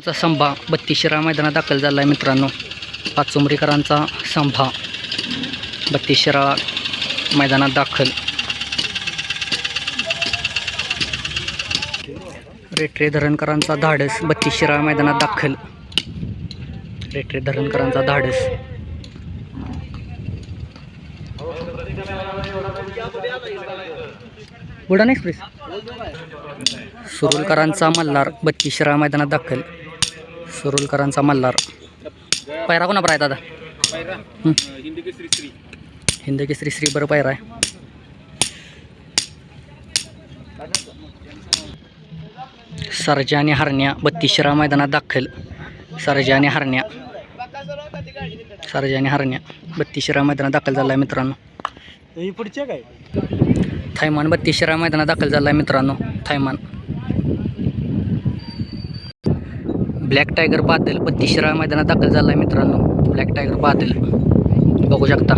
चा संभा बत्तीशिरा मैदानात दाखल झाला आहे मित्रांनो. पाचुंबरीकरांचा संभा बत्तीशिरा मैदानात दाखल. रेटरे धरणकरांचा धाडस बत्तीशिरा मैदानात दाखल. रेटरे धरणकरांचा धाडस. उडान एक्सप्रेस. सुरुलकरांचा मल्हार बत्तीशिरा मैदानात दाखल. सुरुलकरांचा मल्हार. पायरा कोणा आहे दादा. हिंद केसरी श्री बरं पायरा आहे. सरजा आणि हरण्या बत्तीशिरा मैदानात दाखल. सरजा आणि हरण्या. सरजा आणि हरण्या बत्तीशिरा मैदानात दाखल झाला आहे मित्रांनो पुढच्या काय? थैमान बत्तीशिरा मैदानात दाखल झाला आहे मित्रांनो. थैमान ब्लॅक टायगर बादल बत्तीशिरा मैदानात दाखल झाला आहे मित्रांनो. ब्लॅक टायगर बादल बघू शकता.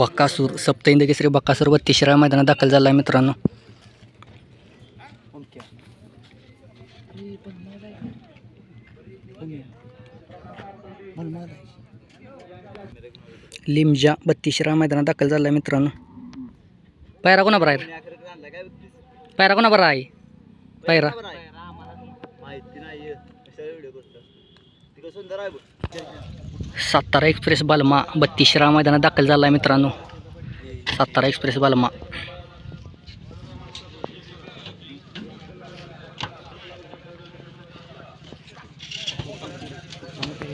बक्कासूर सप्तहिंद केसरी बक्कासूर बत्तीशिरा मैदानात दाखल झाला आहे मित्रांनो. लिमजा बत्तीसरा मैदानात दाखल झाला आहे मित्रांनो. पायरा कोणा बरायर पायरा कोणा बरं आहे? पायरा. माहिती नाही सातारा एक्सप्रेस बालमा बत्तीशिरा मैदानात दाखल झाला आहे मित्रांनो. सातारा एक्सप्रेस बालमा.